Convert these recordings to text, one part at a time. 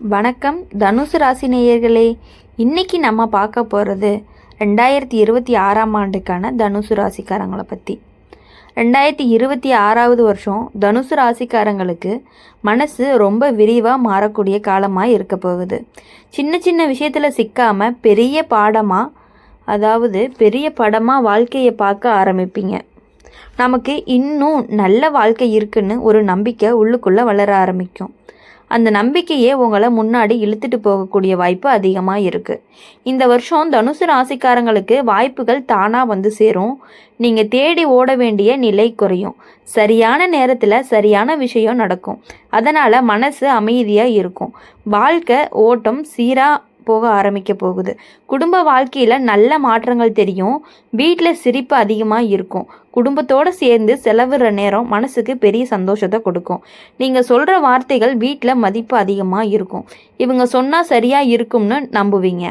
வணக்கம் தனுசு ராசி நேயர்களே. இன்னைக்கு நம்ம பார்க்க போகிறது ரெண்டாயிரத்தி இருபத்தி ஆறாம் ஆண்டுக்கான தனுசு ராசிக்காரங்களை பற்றி ரெண்டாயிரத்தி இருபத்தி ஆறாவது வருஷம் தனுசு ராசிக்காரங்களுக்கு மனசு ரொம்ப விரிவாக மாறக்கூடிய காலமாக இருக்க போகுது. சின்ன சின்ன விஷயத்தில் சிக்காமல் பெரிய பாடமாக அதாவது பெரிய படமாக வாழ்க்கையை பார்க்க ஆரம்பிப்பீங்க. நமக்கு இன்னும் நல்ல வாழ்க்கை இருக்குன்னு ஒரு நம்பிக்கை உள்ளுக்குள்ளே வளர ஆரம்பிக்கும். அந்த நம்பிக்கையே உங்களை முன்னாடி இழுத்துட்டு போகக்கூடிய வாய்ப்பு அதிகமாக இருக்குது இந்த வருஷம் தனுசு ராசிக்காரங்களுக்கு வாய்ப்புகள் தானாக வந்து சேரும். நீங்கள் தேடி ஓட வேண்டிய நிலை குறையும். சரியான நேரத்தில் சரியான விஷயம் நடக்கும். அதனால் மனசு அமைதியாக இருக்கும். வாழ்க்கை ஓட்டம் சீராக போக ஆரம்பிக்க போகுது. குடும்ப வாழ்க்கையில் நல்ல மாற்றங்கள் தெரியும். வீட்டில் சிரிப்பு அதிகமாக இருக்கும். குடும்பத்தோடு சேர்ந்து செலவிடுற நேரம் மனசுக்கு பெரிய சந்தோஷத்தை கொடுக்கும். நீங்கள் சொல்கிற வார்த்தைகள் வீட்டில் மதிப்பு அதிகமாக இருக்கும். இவங்க சொன்னால் சரியாக இருக்கும்னு நம்புவீங்க.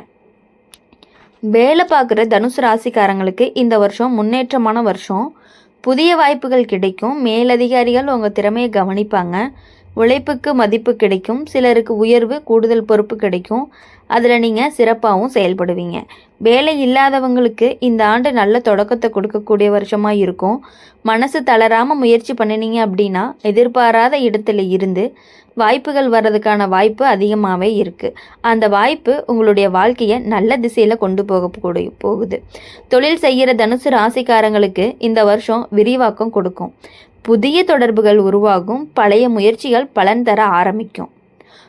வேலை பார்க்குற தனுசு ராசிக்காரங்களுக்கு இந்த வருஷம் முன்னேற்றமான வருஷம். புதிய வாய்ப்புகள் கிடைக்கும். மேலதிகாரிகள் உங்கள் திறமையை கவனிப்பாங்க. உழைப்புக்கு மதிப்பு கிடைக்கும் சிலருக்கு உயர்வு கூடுதல் பொறுப்பு கிடைக்கும். அதில் நீங்கள் சிறப்பாகவும் செயல்படுவீங்க. வேலை இல்லாதவங்களுக்கு இந்த ஆண்டு நல்ல தொடக்கத்தை கொடுக்கக்கூடிய வருஷமாக இருக்கும். மனசு தளராமல் முயற்சி பண்ணினீங்க அப்படின்னா எதிர்பாராத இடத்துல இருந்து வாய்ப்புகள் வர்றதுக்கான வாய்ப்பு அதிகமாகவே இருக்குது அந்த வாய்ப்பு உங்களுடைய வாழ்க்கையை நல்ல திசையில் கொண்டு போக கூடிய போகுது. தொழில் செய்கிற தனுசு ராசிக்காரங்களுக்கு இந்த வருஷம் விரிவாக்கம் கொடுக்கும். புதிய தொடர்புகள் உருவாகும் பழைய முயற்சிகள் பலன் தர ஆரம்பிக்கும்.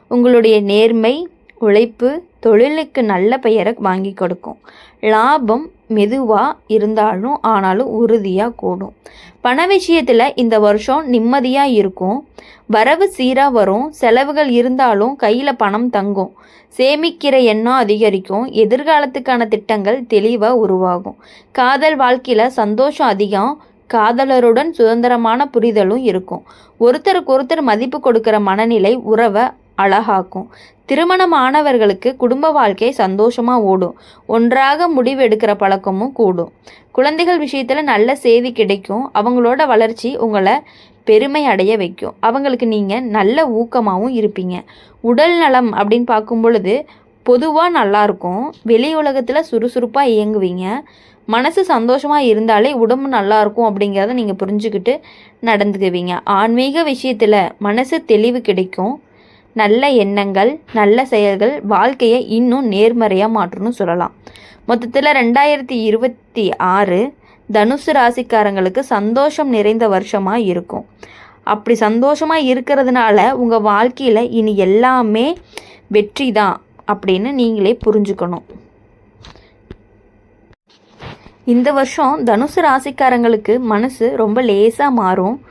உங்களுடைய நேர்மை உழைப்பு தொழிலுக்கு நல்ல பெயரை வாங்கி கொடுக்கும். லாபம் மெதுவாக இருந்தாலும் ஆனாலும் உறுதியாக கூடும். பண விஷயத்தில் இந்த வருஷம் நிம்மதியாக இருக்கும். வரவு சீராக வரும். செலவுகள் இருந்தாலும் கையில் பணம் தங்கும். சேமிக்கிற எண்ணம் அதிகரிக்கும். எதிர்காலத்துக்கான திட்டங்கள் தெளிவாக உருவாகும். காதல் வாழ்க்கையில் சந்தோஷம் அதிகம். காதலருடன் சுதந்திரமான புரிதலும் இருக்கும். ஒருத்தருக்கு ஒருத்தர் மதிப்பு கொடுக்கிற மனநிலை உறவை அழகாக்கும். திருமணமானவர்களுக்கு குடும்ப வாழ்க்கை சந்தோஷமாக ஓடும். ஒன்றாக முடிவு எடுக்கிற பழக்கமும் கூடும். குழந்தைகள் விஷயத்தில் நல்ல செய்தி கிடைக்கும். அவங்களோட வளர்ச்சி உங்களை பெருமை அடைய வைக்கும். அவங்களுக்கு நீங்கள் நல்ல ஊக்கமாகவும் இருப்பீங்க. உடல் நலம் அப்படின்னு பார்க்கும் பொழுது பொதுவாக நல்லாயிருக்கும் வெளி உலகத்தில் சுறுசுறுப்பாக இயங்குவீங்க. மனசு சந்தோஷமாக இருந்தாலே உடம்பு நல்லாயிருக்கும் அப்படிங்கிறத நீங்கள் புரிஞ்சுக்கிட்டு நடந்துக்குவீங்க. ஆன்மீக விஷயத்தில் மனசு தெளிவு கிடைக்கும். நல்ல எண்ணங்கள் நல்ல செயல்கள் வாழ்க்கையை இன்னும் நேர்மறையாக மாற்றணும்னு சொல்லலாம். மொத்தத்தில் ரெண்டாயிரத்தி இருபத்தி ஆறு தனுசு ராசிக்காரங்களுக்கு சந்தோஷம் நிறைந்த வருஷமாக இருக்கும். அப்படி சந்தோஷமாக இருக்கிறதுனால உங்கள் வாழ்க்கையில் இனி எல்லாமே வெற்றி தான். அப்படின்னு நீங்களே புரிஞ்சுக்கணும். இந்த வருஷம் தனுசு ராசிக்காரங்களுக்கு மனசு ரொம்ப லேசாக மாறும்.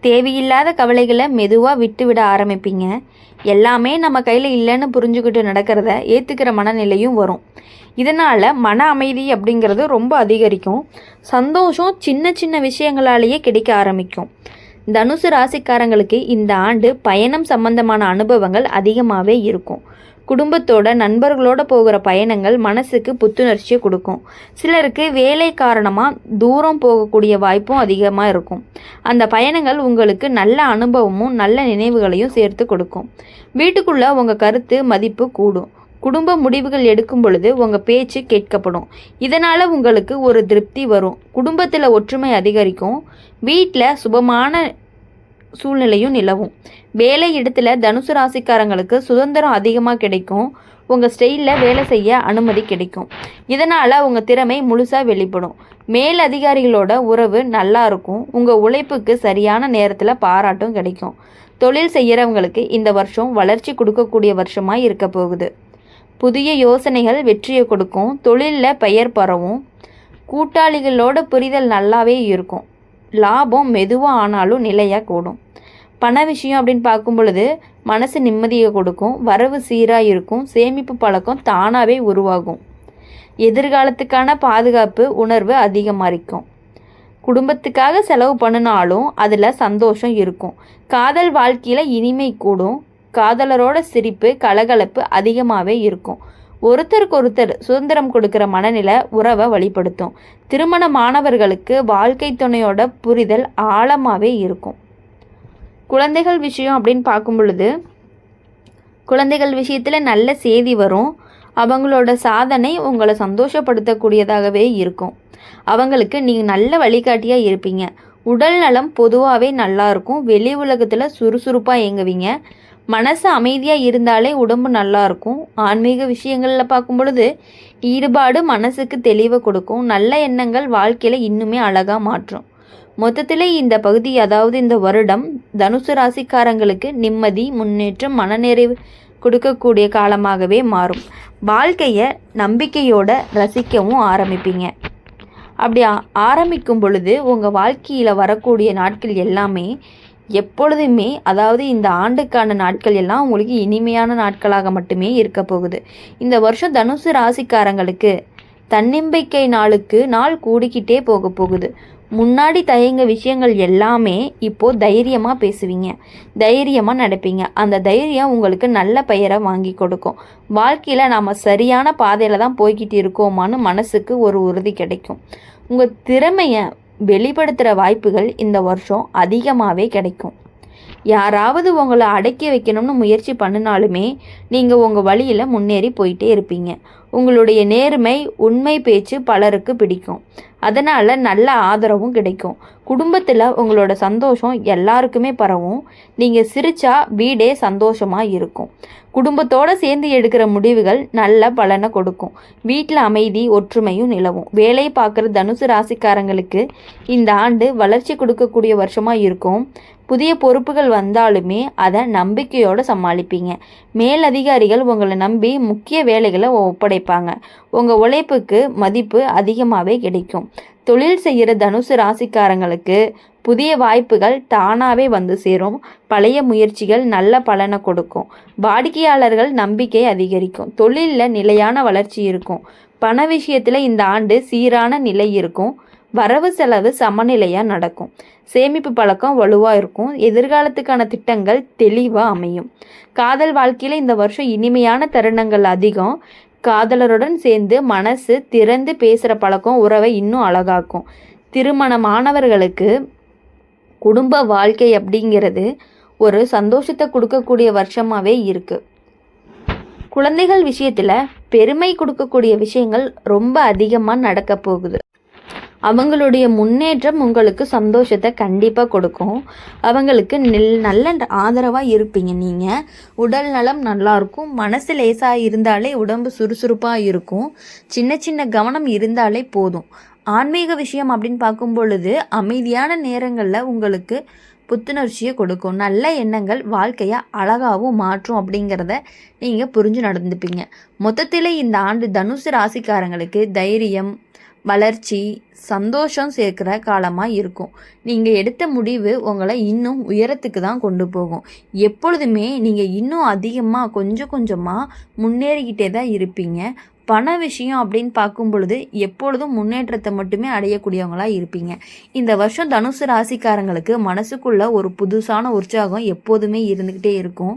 தேவையில்லாத கவலைகளை மெதுவாக விட்டு விட ஆரம்பிப்பீங்க. எல்லாமே நம்ம கையில் இல்லைன்னு புரிஞ்சுக்கிட்டு நடக்கிறத ஏற்றுக்கிற மனநிலையும் வரும். இதனால் மன அமைதி அப்படிங்கிறது ரொம்ப அதிகரிக்கும். சந்தோஷம் சின்ன சின்ன விஷயங்களாலேயே கிடைக்க ஆரம்பிக்கும். தனுசு ராசிக்காரங்களுக்கு இந்த ஆண்டு பயணம் சம்பந்தமான அனுபவங்கள் அதிகமாகவே இருக்கும். குடும்பத்தோட நண்பர்களோட போகிற பயணங்கள் மனசுக்கு புத்துணர்ச்சியை கொடுக்கும். சிலருக்கு வேலை காரணமாக தூரம் போகக்கூடிய வாய்ப்பும் அதிகமாக இருக்கும். அந்த பயணங்கள் உங்களுக்கு நல்ல அனுபவமும் நல்ல நினைவுகளையும் சேர்த்து கொடுக்கும். வீட்டுக்குள்ளே உங்கள் கருத்து மதிப்பு கூடும். குடும்ப முடிவுகள் எடுக்கும் பொழுது உங்கள் பேச்சு கேட்கப்படும். இதனால் உங்களுக்கு ஒரு திருப்தி வரும். குடும்பத்தில் ஒற்றுமை அதிகரிக்கும். வீட்டில் சுபமான சூழ்நிலையும் நிலவும். வேலை இடத்துல தனுசு ராசிக்காரங்களுக்கு சுதந்திரம் அதிகமாக கிடைக்கும். உங்கள் ஸ்டைலில் வேலை செய்ய அனுமதி கிடைக்கும். இதனால் உங்கள் திறமை முழுசாக வெளிப்படும். மேல் அதிகாரிகளோட உறவு நல்லா இருக்கும். உங்கள் உழைப்புக்கு சரியான நேரத்தில் பாராட்டும் கிடைக்கும். தொழில் செய்கிறவங்களுக்கு இந்த வருஷம் வளர்ச்சி கொடுக்கக்கூடிய வருஷமாக இருக்க போகுது. புதிய யோசனைகள் வெற்றியை கொடுக்கும். தொழிலில் பெயர் பரவும். கூட்டாளிகளோட புரிதல் நல்லாவே இருக்கும். லாபம் மெதுவாக ஆனாலும் நிலையாக கூடும். பண விஷயம் அப்படின்னு பார்க்கும் பொழுது மனசு நிம்மதியை கொடுக்கும் வரவு சீராக இருக்கும் சேமிப்பு பழக்கம் தானாகவே உருவாகும். எதிர்காலத்துக்கான பாதுகாப்பு உணர்வு அதிகமாக இருக்கும் குடும்பத்துக்காக செலவு பண்ணினாலும் அதில் சந்தோஷம் இருக்கும். காதல் வாழ்க்கையில் இனிமை கூடும். காதலரோட சிரிப்பு கலகலப்பு அதிகமாகவே இருக்கும். ஒருத்தருக்கு ஒருத்தர் சுதந்திரம் கொடுக்குற மனநிலை உறவை வழிப்படுத்தும் திருமண மாணவர்களுக்கு வாழ்க்கை துணையோட புரிதல் ஆழமாகவே இருக்கும். குழந்தைகள் விஷயம் அப்படின்னு பார்க்கும் பொழுது குழந்தைகள் விஷயத்தில் நல்ல செய்தி வரும். அவங்களோட சாதனை உங்களை சந்தோஷப்படுத்தக்கூடியதாகவே இருக்கும். அவங்களுக்கு நீங்கள் நல்ல வழிகாட்டியாக இருப்பீங்க. உடல் நலம் பொதுவாகவே நல்லா இருக்கும். வெளி உலகத்தில் சுறுசுறுப்பாக இயங்குவீங்க. மனசு அமைதியாக இருந்தாலே உடம்பு நல்லாயிருக்கும் ஆன்மீக விஷயங்களில் பார்க்கும் பொழுது ஈடுபாடு மனசுக்கு தெளிவை கொடுக்கும். நல்ல எண்ணங்கள் வாழ்க்கையில் இன்னுமே அழகாக மாற்றும். மொத்தத்தில் இந்த பகுதி அதாவது இந்த வருடம் தனுசு ராசிக்காரங்களுக்கு நிம்மதி முன்னேற்றம் மனநிறைவு கொடுக்கக்கூடிய காலமாகவே மாறும். வாழ்க்கையை நம்பிக்கையோட ரசிக்கவும் ஆரம்பிப்பீங்க. அப்படி ஆரம்பிக்கும் பொழுது உங்கள் வாழ்க்கையில் வரக்கூடிய நாட்கள் எல்லாமே எப்பொழுதுமே அதாவது இந்த ஆண்டுக்கான நாட்கள் எல்லாம் உங்களுக்கு இனிமையான நாட்களாக மட்டுமே இருக்க போகுது. இந்த வருஷம் தனுசு ராசிக்காரங்களுக்கு தன்னம்பிக்கை நாளுக்கு நாள் கூடிக்கிட்டே போக போகுது. முன்னாடி தயங்க விஷயங்கள் எல்லாமே இப்போது தைரியமாக பேசுவீங்க. தைரியமாக நடப்பீங்க. அந்த தைரியம் உங்களுக்கு நல்ல பெயரை வாங்கி கொடுக்கும். வாழ்க்கையில் நாம் சரியான பாதையில் தான் போய்கிட்டு இருக்கோமான்னு மனசுக்கு ஒரு உறுதி கிடைக்கும். உங்கள் திறமையை வெளிப்படுத்துகிற வாய்ப்புகள் இந்த வருஷம் அதிகமாகவே கிடைக்கும். யாராவது உங்களை அடக்கி வைக்கணும்னு முயற்சி பண்ணினாலுமே நீங்கள் உங்கள் வழியில் முன்னேறி போயிட்டே இருப்பீங்க. உங்களுடைய நேர்மை உண்மை பேச்சு பலருக்கு பிடிக்கும். அதனால் நல்ல ஆதரவும் கிடைக்கும். குடும்பத்தில் உங்களோட சந்தோஷம் எல்லாருக்குமே பரவும். நீங்கள் சிரிச்சா வீடே சந்தோஷமாக இருக்கும். குடும்பத்தோடு சேர்ந்து எடுக்கிற முடிவுகள் நல்ல பலனை கொடுக்கும். வீட்டில் அமைதி ஒற்றுமையும் நிலவும். வேலை பார்க்குற தனுசு ராசிக்காரங்களுக்கு இந்த ஆண்டு வளர்ச்சி கொடுக்கக்கூடிய வருஷமாக இருக்கும். புதிய பொறுப்புகள் வந்தாலுமே அதை நம்பிக்கையோடு சமாளிப்பீங்க. மேலதிகாரிகள் உங்களை நம்பி முக்கிய வேலைகளை ஒப்படை ஒப்படைப்பாங்க உங்கள் உழைப்புக்கு மதிப்பு அதிகமாகவே கிடைக்கும். தொழில் செய்கிற தனுசு ராசிக்காரங்களுக்கு புதிய வாய்ப்புகள் தானாகவே வந்து சேரும். பழைய முயற்சிகள் நல்ல பலனை கொடுக்கும். வாடிக்கையாளர்கள் நம்பிக்கை அதிகரிக்கும். தொழிலில் நிலையான வளர்ச்சி இருக்கும். பண விஷயத்தில் இந்த ஆண்டு சீரான நிலை இருக்கும். வரவு செலவு சமநிலையாக நடக்கும். சேமிப்பு பழக்கம் வலுவாக இருக்கும். எதிர்காலத்துக்கான திட்டங்கள் தெளிவாக அமையும். காதல் வாழ்க்கையில் இந்த வருஷம் இனிமையான தருணங்கள் அதிகம். காதலருடன் சேர்ந்து மனசு திறந்து பேசுகிற பழக்கம் உறவை இன்னும் அழகாக்கும். திருமணமானவர்களுக்கு குடும்ப வாழ்க்கை அப்படிங்கிறது ஒரு சந்தோஷத்தை கொடுக்கக்கூடிய வருஷமாகவே இருக்குது குழந்தைகள் விஷயத்தில் பெருமை கொடுக்கக்கூடிய விஷயங்கள் ரொம்ப அதிகமாக நடக்க போகுது. அவங்களுடைய முன்னேற்றம் உங்களுக்கு சந்தோஷத்தை கண்டிப்பாக கொடுக்கும். அவங்களுக்கு நெல் நல்ல ஆதரவாக இருப்பீங்க நீங்கள் உடல் நலம் நல்லாயிருக்கும் மனசு லேசாக இருந்தாலே உடம்பு சுறுசுறுப்பாக இருக்கும். சின்ன சின்ன கவனம் இருந்தாலே போதும். ஆன்மீக விஷயம் அப்படின்னு பார்க்கும் பொழுது அமைதியான நேரங்களில் உங்களுக்கு புத்துணர்ச்சியை கொடுக்கும். நல்ல எண்ணங்கள் வாழ்க்கையை அழகாகவும் மாற்றும் அப்படிங்கிறத நீங்கள் புரிஞ்சு நடந்துப்பீங்க. மொத்தத்தில் இந்த ஆண்டு தனுசு ராசிக்காரங்களுக்கு தைரியம் வளர்ச்சி சந்தோஷம் சேர்க்குற காலமாக இருக்கும். நீங்கள் எடுத்த முடிவு உங்களை இன்னும் உயரத்துக்கு தான் கொண்டு போகும். எப்பொழுதுமே நீங்கள் இன்னும் அதிகமாக கொஞ்சம் கொஞ்சமாக முன்னேறிக்கிட்டே தான் இருப்பீங்க. பண விஷயம் அப்படின்னு பார்க்கும் பொழுது எப்பொழுதும் முன்னேற்றத்தை மட்டுமே அடையக்கூடியவங்களாக இருப்பீங்க. இந்த வருஷம் தனுசு ராசிக்காரங்களுக்கு மனசுக்குள்ள ஒரு புதுசான உற்சாகம் எப்போதுமே இருந்துக்கிட்டே இருக்கும்.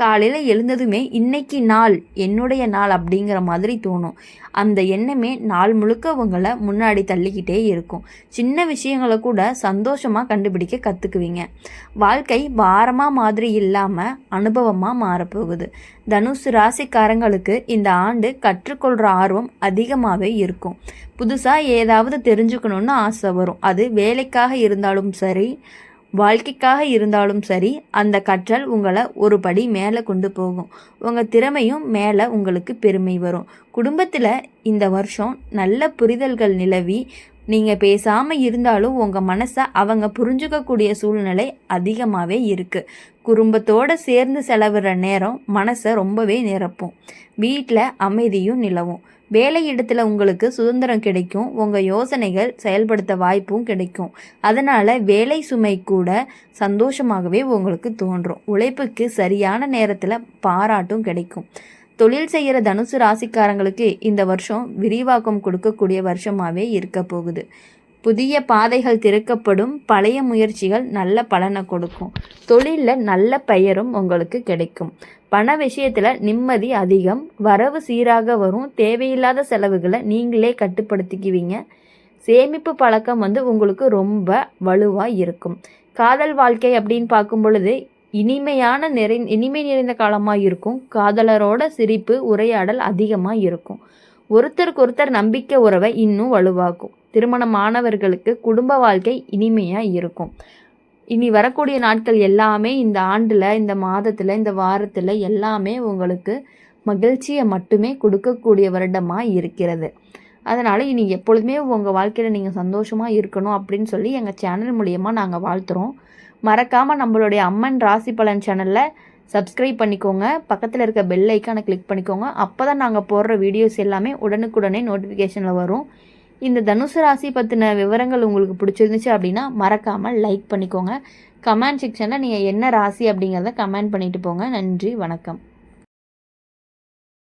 காலையில் எழுந்ததுமே இன்னைக்கு நாள் என்னுடைய நாள் அப்படிங்கிற மாதிரி தோணும். அந்த எண்ணமே நாள் முழுக்க உங்களை முன்னாடி தள்ளிக்கிட்டே இருக்கும். சின்ன விஷயங்களை கூட சந்தோஷமாக கண்டுபிடிக்க கற்றுக்குவீங்க வாழ்க்கை பாரமாக மாதிரி இல்லாமல் அனுபவமாக மாறப்போகுது. தனுசு ராசிக்காரங்களுக்கு இந்த ஆண்டு கற்றுக்கொள்கிற ஆர்வம் அதிகமாகவே இருக்கும். புதுசாக ஏதாவது தெரிஞ்சுக்கணுன்னு ஆசை வரும். அது வேலைக்காக இருந்தாலும் சரி வாழ்க்கைக்காக இருந்தாலும் சரி அந்த கற்றல் உங்களை ஒரு படி மேலே கொண்டு போகும். உங்கள் திறமையும் மேலே உங்களுக்கு பெருமை வரும். குடும்பத்தில் இந்த வருஷம் நல்ல புரிதல்கள் நிலவி நீங்கள் பேசாமல் இருந்தாலும் உங்கள் மனசை அவங்க புரிஞ்சுக்கக்கூடிய சூழ்நிலை அதிகமாகவே இருக்குது குடும்பத்தோடு சேர்ந்து செலவிடுற நேரம் மனசை ரொம்பவே நிரப்பும். வீட்டில் அமைதியும் நிலவும். வேலை இடத்துல உங்களுக்கு சுதந்திரம் கிடைக்கும் உங்கள் யோசனைகள் செயல்படுத்த வாய்ப்பும் கிடைக்கும். அதனால் வேலை சுமை கூட சந்தோஷமாகவே உங்களுக்கு தோன்றும். உழைப்புக்கு சரியான நேரத்தில் பாராட்டும் கிடைக்கும். தொழில் செய்கிற தனுசு ராசிக்காரங்களுக்கு இந்த வருஷம் விரிவாக்கம் கொடுக்கக்கூடிய வருஷமாகவே இருக்க போகுது. புதிய பாதைகள் திறக்கப்படும் பழைய முயற்சிகள் நல்ல பலனை கொடுக்கும். தொழிலில் நல்ல பெயரும் உங்களுக்கு கிடைக்கும். பண விஷயத்தில் நிம்மதி அதிகம். வரவு சீராக வரும். தேவையில்லாத செலவுகளை நீங்களே கட்டுப்படுத்திக்குவீங்க. சேமிப்பு பழக்கம் வந்து உங்களுக்கு ரொம்ப வலுவாக இருக்கும். காதல் வாழ்க்கை அப்படின்னு பார்க்கும் பொழுது இனிமையான நிறை இனிமை நிறைந்த காலமாக இருக்கும். காதலரோட சிரிப்பு உரையாடல் அதிகமாக இருக்கும். ஒருத்தருக்கு ஒருத்தர் நம்பிக்கை உறவை இன்னும் வலுவாக்கும். திருமணமானவர்களுக்கு குடும்ப வாழ்க்கை இனிமையாக இருக்கும். இனி வரக்கூடிய நாட்கள் எல்லாமே இந்த ஆண்டில் இந்த மாதத்தில் இந்த வாரத்தில் எல்லாமே உங்களுக்கு மகிழ்ச்சியை மட்டுமே கொடுக்கக்கூடிய வருடமாக இருக்கிறது. அதனால் இனி எப்பொழுதுமே உங்கள் வாழ்க்கையில் நீங்கள் சந்தோஷமாக இருக்கணும் அப்படின்னு சொல்லி எங்கள் சேனல் மூலியமாக நாங்கள் வாழ்த்துறோம். மறக்காமல் நம்மளுடைய அம்மன் ராசி பலன் சேனலில் சப்ஸ்கிரைப் பண்ணிக்கோங்க. பக்கத்தில் இருக்க பெல் ஐக்கானை கிளிக் பண்ணிக்கோங்க. அப்போ தான் நாங்கள் போடுற வீடியோஸ் எல்லாமே உடனுக்குடனே நோட்டிஃபிகேஷனில் வரும். இந்த தனுசு ராசி பற்றின விவரங்கள் உங்களுக்கு பிடிச்சிருந்துச்சு அப்படின்னா மறக்காமல் லைக் பண்ணிக்கோங்க. கமெண்ட் செக்ஷனில் நீங்கள் என்ன ராசி அப்படிங்கிறத கமெண்ட் பண்ணிட்டு போங்க. நன்றி வணக்கம்.